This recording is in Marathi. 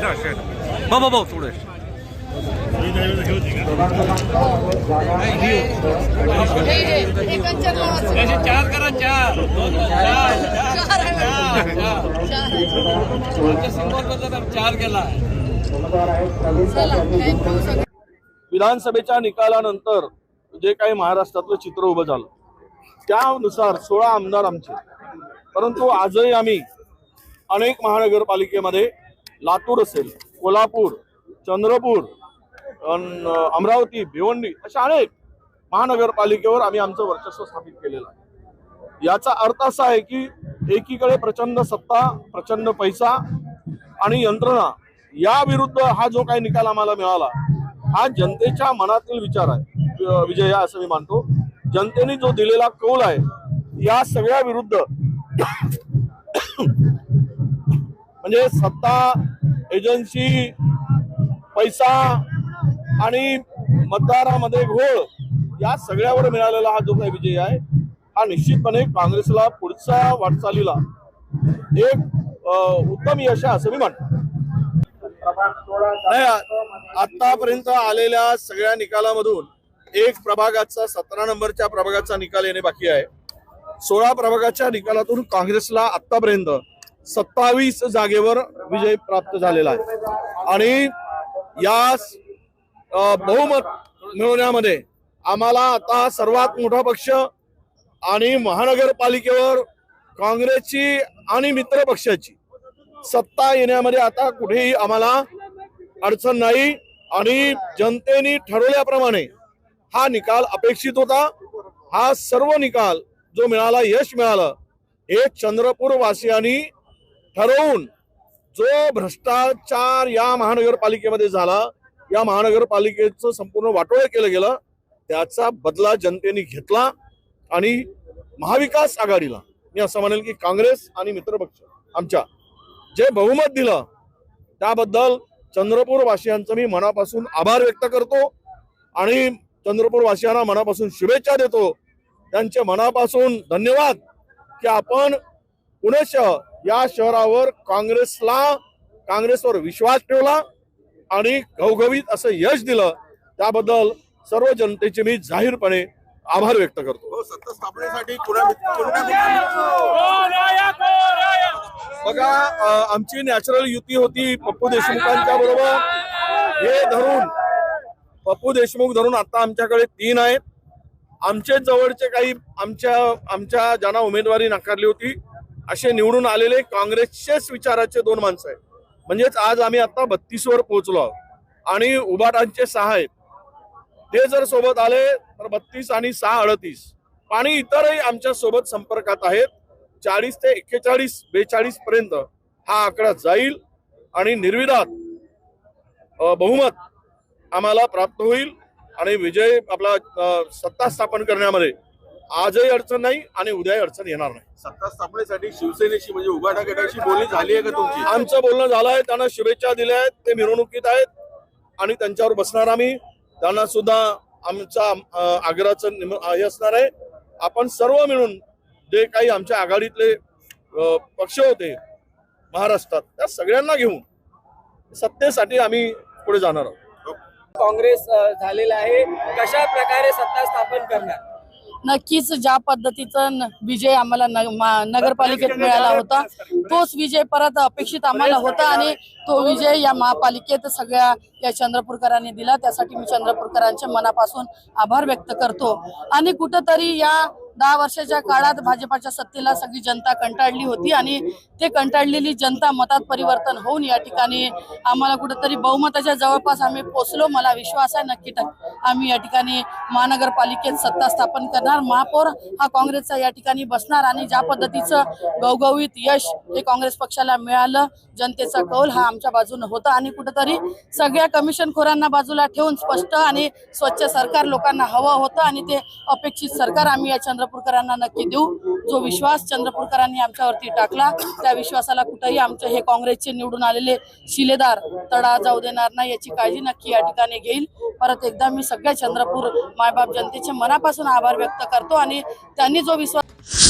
भाऊ चार करा चार चार केला विधानसभेच्या निकालानंतर जे काही महाराष्ट्रातलं चित्र उभं झालं त्यानुसार सोळा आमदार आमचे. परंतु आजही आम्ही अनेक महानगरपालिकेमध्ये लातूर असेल कोल्हापूर चंद्रपूर अमरावती भिवंडी अशा अनेक महानगरपालिकेवर आम्ही आमचं वर्चस्व स्थापित केलेलं आहे. याचा अर्थ असा आहे की एकीकडे प्रचंड सत्ता प्रचंड पैसा आणि यंत्रणा या विरुद्ध हा जो काही निकाल आम्हाला मिळाला हा जनतेच्या मनातील विचार आहे. अ, विजय असं मी मानतो. जनतेने जो दिलेला कौल आहे या सगळ्या विरुद्ध म्हणजे सत्ता एजन्सी पैसा आणि मतदारामध्ये घोळ या सगळ्यावर मिळालेला हा जो काही विजय आहे हा निश्चितपणे काँग्रेसला पुढच्या वाटचालीला एक उत्तम यश आहे असं मी म्हणतो. आतापर्यंत आलेल्या सगळ्या निकालामधून एक प्रभागाचा सतरा नंबरच्या प्रभागाचा निकाल येणे बाकी आहे. सोळा प्रभागाच्या निकालातून काँग्रेसला आतापर्यंत सत्तावीस जागेवर विजय प्राप्त झालेला आहे. आणि या बहुमत मिळवण्यामध्ये आम्हाला आता सर्वात मोठा पक्ष आणि महानगरपालिकेवर काँग्रेसची आणि मित्र पक्षाची सत्ता येण्यामध्ये आता कुठेही आम्हाला अडचण नाही. आणि जनतेने ठरवल्याप्रमाणे हा निकाल अपेक्षित होता. हा सर्व निकाल जो मिळाला यश मिळालं हे चंद्रपूर वासियांनी ठरवून जो भ्रष्टाचार या महानगरपालिकेमध्ये झाला या महानगरपालिकेचं संपूर्ण वाटोळं केलं गेलं त्याचा बदला जनतेने घेतला आणि महाविकास आघाडीला मी असं म्हणेल की काँग्रेस आणि मित्रपक्ष आमच्या जे बहुमत दिलं त्याबद्दल चंद्रपूर वासियांचं मी मनापासून आभार व्यक्त करतो आणि चंद्रपूर वासियांना मनापासून शुभेच्छा देतो. त्यांचे मनापासून धन्यवाद की आपण पुणे शहर. या शहरावर काँग्रेसला काँग्रेसवर विश्वास ठेवला आणि घवघवीत असं यश दिलं. त्याबद्दल सर्व जनतेचे मी जाहीरपणे आभार व्यक्त करतो. हो, सत्ता स्थापनेसाठी बघा आमची नॅचरल युती होती पप्पू देशमुखांच्या बरोबर. हे धरून पप्पू देशमुख धरून आता आमच्याकडे तीन आहेत. आमचे जवळचे काही आमच्या आमच्या ज्यांना उमेदवारी नाकारली होती असे निवडून आलेले काँग्रेसचेच विचाराचे दोन माणसं आहेत. म्हणजेच आज आम्ही आता बत्तीसवर पोहोचलो आहोत. आणि उभाटांचे सहा आहेत ते जर सोबत आले तर बत्तीस आणि सहा अडतीस. आणि इतरही आमच्यासोबत संपर्कात आहेत. चाळीस ते एक्केचाळीस बेचाळीस पर्यंत हा आकडा जाईल आणि निर्विवाद बहुमत आम्हाला प्राप्त होईल. आणि विजय आपला सत्ता स्थापन करण्यामध्ये आजही अडचण नाही आणि उद्याही अडचण येणार नाही. सत्ता स्थापनेसाठी शिवसेनेशी म्हणजे उभाटा गटाशी बोलणी झाली आहे का तुमची? आमचं बोलणं झालं आहे त्यांना शुभेच्छा दिल्या आहेत ते मिरवणुकीत आहेत आणि त्यांच्यावर बसणार आम्ही. त्यांना सुद्धा आमचा आग्रहाचं निम- हे असणार आहे. आपण सर्व मिळून जे काही आमच्या आघाडीतले पक्ष होते महाराष्ट्रात त्या सगळ्यांना घेऊन सत्तेसाठी आम्ही पुढे जाणार आहोत. काँग्रेस झालेला आहे. कशा प्रकारे सत्ता स्थापन करणार? नक्कीच ज्या पद्धतीचा विजय आम्हाला नगरपालिकेत मिळाला होता तोच विजय परत अपेक्षित आम्हाला होता आणि तो विजय या महापालिकेत सगळ्या या चंद्रपूरकरांनी दिला. त्यासाठी मी चंद्रपूरकरांच्या मनापासून आभार व्यक्त करतो. आणि कुठंतरी या दहा वर्षाच्या काळात भाजपाच्या सत्तेला सगळी जनता कंटाळली होती आणि ते कंटाळलेली जनता मतात परिवर्तन होऊन या ठिकाणी आम्हाला कुठंतरी बहुमताच्या जवळपास आम्ही पोचलो. मला विश्वास आहे नक्की आम्ही या ठिकाणी महानगरपालिकेत सत्ता स्थापन करणार. महापौर हा काँग्रेसचा या ठिकाणी बसणार आणि ज्या पद्धतीचं गवगवीत यश हे काँग्रेस पक्षाला मिळालं जनतेचा कौल हा आमच्या बाजूने होता आणि कुठंतरी सगळ्या कमिशनखोरांना बाजूला ठेवून स्पष्ट आणि स्वच्छ सरकार लोकांना हवं होतं आणि ते अपेक्षित सरकार आम्ही या चंद्रपूरकरांना नक्की देऊ. जो विश्वास चंद्रपूरकरांनी आमच्यावरती टाकला त्या विश्वासाला कुठेही आमचे हे काँग्रेसचे निवडून आलेले शिलेदार तडा जाऊ देणार नाही याची काळजी नक्की या ठिकाणी घेईल. परत एकदा मी सगळ्या चंद्रपूर मायबाप जनतेचे मनापासून आभार व्यक्त करतो आणि त्यांनी जो विश्वास